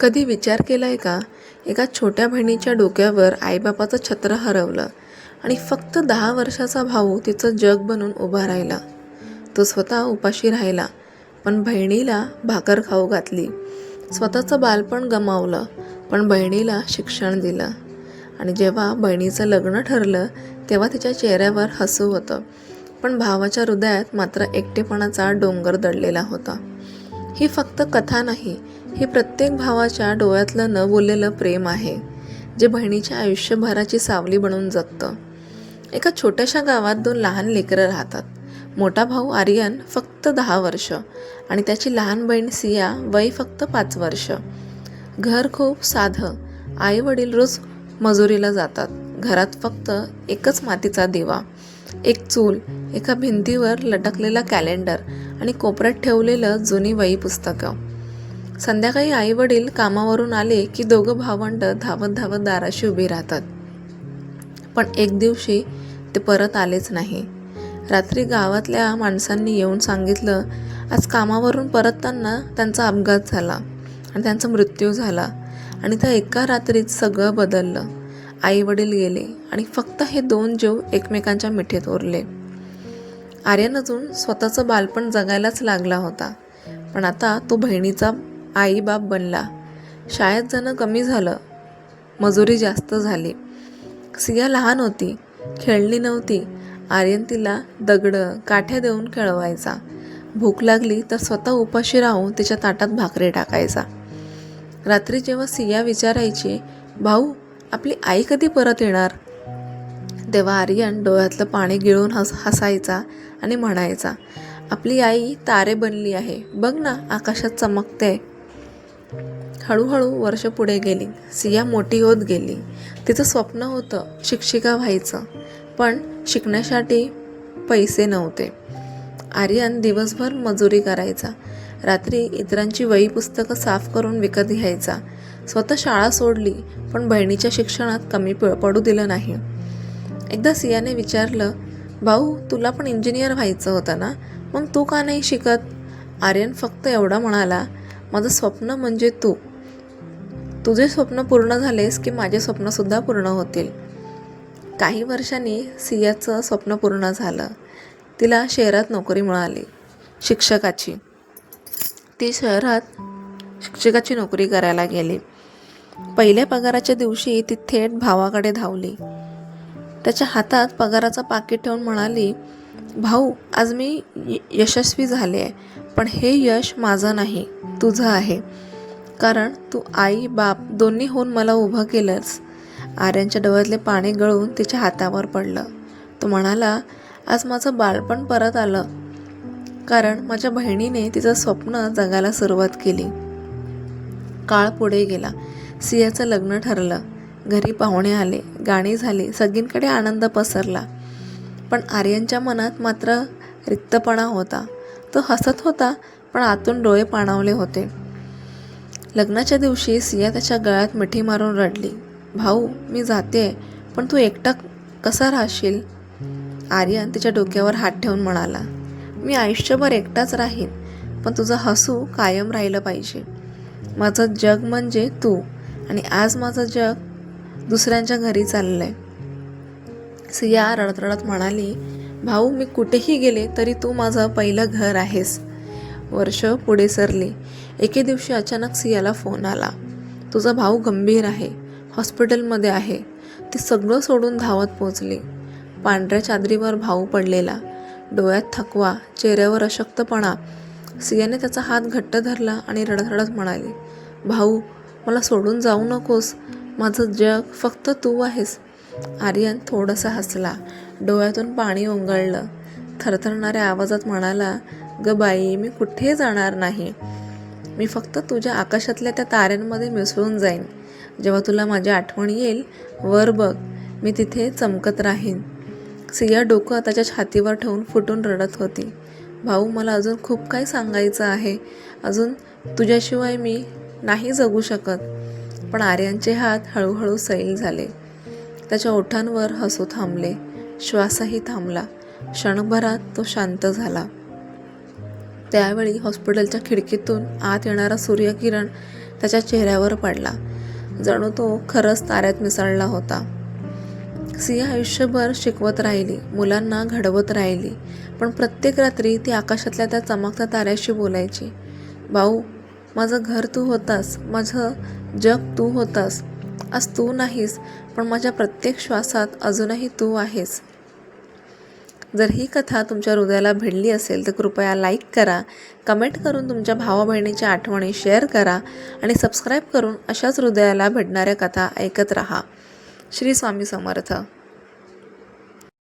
कधी विचार केला आहे का? एका छोट्या बहिणीच्या डोक्यावर आईबापाचं छत्र हरवलं आणि फक्त दहा वर्षाचा भाऊ तिचं जग बनून उभा राहिला. तो स्वतः उपाशी राहिला पण बहिणीला भाकर खाऊ घातली. स्वतःचं बालपण गमावलं पण बहिणीला शिक्षण दिलं. आणि जेव्हा बहिणीचं लग्न ठरलं तेव्हा तिच्या चेहऱ्यावर हसू होतं. पण भावाच्या हृदयात मात्र एकटेपणाचा डोंगर दडलेला होता. ही फक्त कथा नाही हे प्रत्येक भावाच्या डोळ्यातलं न बोललेलं प्रेम आहे जे बहिणीच्या आयुष्यभराची सावली बनून जगतं. एका छोट्याशा गावात दोन लहान लेकरं राहतात. मोठा भाऊ आर्यन फक्त दहा वर्ष आणि त्याची लहान बहीण सिया वय फक्त पाच वर्ष. घर खूप साधं आई वडील रोज मजुरीला जातात. घरात फक्त एकच मातीचा दिवा एक चूल एका भिंतीवर लटकलेला कॅलेंडर आणि कोपऱ्यात ठेवलेलं जुनी वही पुस्तकं. संध्याकाळी आई वडील कामावरून आले की दोघं भावंड धावत धावत दाराशी उभी राहतात. पण एक दिवशी ते परत आलेच नाही. रात्री गावातल्या माणसांनी येऊन सांगितलं आज कामावरून परतताना त्यांचा अपघात झाला आणि त्यांचा मृत्यू झाला आणि त्या एका रात्रीत सगळं बदललं. आई वडील गेले आणि फक्त हे दोन जीव एकमेकांच्या मिठीत उरले. आर्यन अजून स्वतःचं बालपण जगायलाच लागला होता पण आता तो बहिणीचा आईबाप बनला. शाळेत जाणं कमी झालं. मजुरी जास्त झाली. सिया लहान होती. खेळली नव्हती. आर्यन तिला दगडं काठ्या देऊन खेळवायचा. भूक लागली तर स्वतः उपाशी राहून तिच्या ताटात भाकरी टाकायचा. रात्री जेव्हा सिया विचारायची भाऊ आपली आई कधी परत येणार? तेव्हा आर्यन डोळ्यातलं पाणी गिळून हस हसायचा आणि म्हणायचा आपली आई तारे बनली आहे. बघ ना आकाशात चमकते. हळूहळू वर्ष पुढे गेली. सिया मोठी होत गेली. तिचं स्वप्न होतं शिक्षिका व्हायचं पण शिकण्यासाठी पैसे नव्हते. आर्यन दिवसभर मजुरी करायचा. रात्री इतरांची वही पुस्तकं साफ करून विकत घ्यायचा. स्वतः शाळा सोडली पण बहिणीच्या शिक्षणात कमी प- पडू दिलं नाही. एकदा सियाने विचारलं भाऊ तुला पण इंजिनियर व्हायचं होतं ना? मग तू का नाही शिकत? आर्यन फक्त एवढा म्हणाला माझं स्वप्न म्हणजे तू. तुझे स्वप्न पूर्ण झालेस की माझे स्वप्नसुद्धा पूर्ण होतील. काही वर्षांनी सियाचं स्वप्न पूर्ण झालं. तिला शहरात नोकरी मिळाली. शिक्षकाची. ती शहरात शिक्षकाची नोकरी करायला गेली. पहिल्या पगाराच्या दिवशी ती थेट भावाकडे धावली. त्याच्या हातात पगाराचं पाकिट ठेवून म्हणाली भाऊ आज मी य- यशस्वी झाले आहे पण हे यश माझं नाही तुझं आहे. कारण तू आई बाप दोन्ही होऊन मला उभं केलंस. आर्यांच्या डोळ्यातले पाणी गळून तिच्या हातावर पडलं. तो म्हणाला आज माझं बालपण परत आलं. कारण माझ्या बहिणीने तिचं स्वप्न जगायला सुरुवात केली. काळ पुढे गेला. सियाचं लग्न ठरलं. घरी पाहुणे आले. गाणी झाली. सगळींकडे आनंद पसरला. पण आर्यनच्या मनात मात्र रिक्तपणा होता. तो हसत होता पण आतून डोळे पाणावले होते. लग्नाच्या दिवशी सिया त्याच्या गळ्यात मिठी मारून रडली. भाऊ मी जाते पण तू एकटा कसा राहशील? आर्यन तिच्या डोक्यावर हात ठेवून म्हणाला. मी आयुष्यभर एकटाच राहीन पण तुझं हसू कायम राहिलं पाहिजे. माझं जग म्हणजे तू आणि आज माझं जग दुसऱ्यांच्या घरी चाललं आहे सिया रडतरडत म्हणाली भाऊ मी कुठेही गेले तरी तू माझं पहिलं घर आहेस. वर्ष पुढे सरली. एके दिवशी अचानक सियाला फोन आला. तुझा भाऊ गंभीर आहे हॉस्पिटलमध्ये आहे. ती सगळं सोडून धावत पोचली. पांढऱ्या चादरीवर भाऊ पडलेला. डोळ्यात थकवा चेहऱ्यावर अशक्तपणा. सियाने त्याचा हात घट्ट धरला आणि रडत म्हणाली भाऊ मला सोडून जाऊ नकोस. माझं जग फक्त तू आहेस. आर्यन थोडंसं हसला. डोळ्यातून पाणी ओंगळलं. थरथरणाऱ्या आवाजात म्हणाला ग बाई मी कुठे जाणार नाही? मी फक्त तुझ्या आकाशातल्या त्या ताऱ्यांमध्ये मिसळून जाईन. जेव्हा तुला माझी आठवण येईल वर बघ मी तिथे चमकत राहीन. सिया डोकं त्याच्या छातीवर ठेवून फुटून रडत होती. भाऊ मला अजून खूप काही सांगायचं आहे. अजून तुझ्याशिवाय मी नाही जगू शकत. पण आर्यांचे हात हळूहळू सैल झाले. त्याच्या ओठांवर हसू थांबले. श्वासही थांबला. क्षणभरात तो शांत झाला. त्यावेळी हॉस्पिटलच्या खिडकीतून आत येणारा सूर्यकिरण त्याच्या चेहऱ्यावर पडला. जणू तो खरंच ताऱ्यात मिसळला होता. सिया आयुष्यभर शिकवत राहिली मुलांना घडवत राहिली पण प्रत्येक रात्री ती आकाशातल्या त्या चमकत्या ताऱ्याशी बोलायची. भाऊ माझं घर तू होतास माझं जग तू होतास आज तू नाहीस पण माझ्या प्रत्येक श्वासात अजूनही तू आहेस. जर ही कथा तुमच्या हृदयाला भिडली असेल तर कृपया लाईक करा कमेंट करून तुमच्या भावा बहिणीच्या आठवणी शेअर करा आणि सबस्क्राईब करून अशाच हृदयाला भिडणाऱ्या कथा ऐकत राहा. श्री स्वामी समर्थ.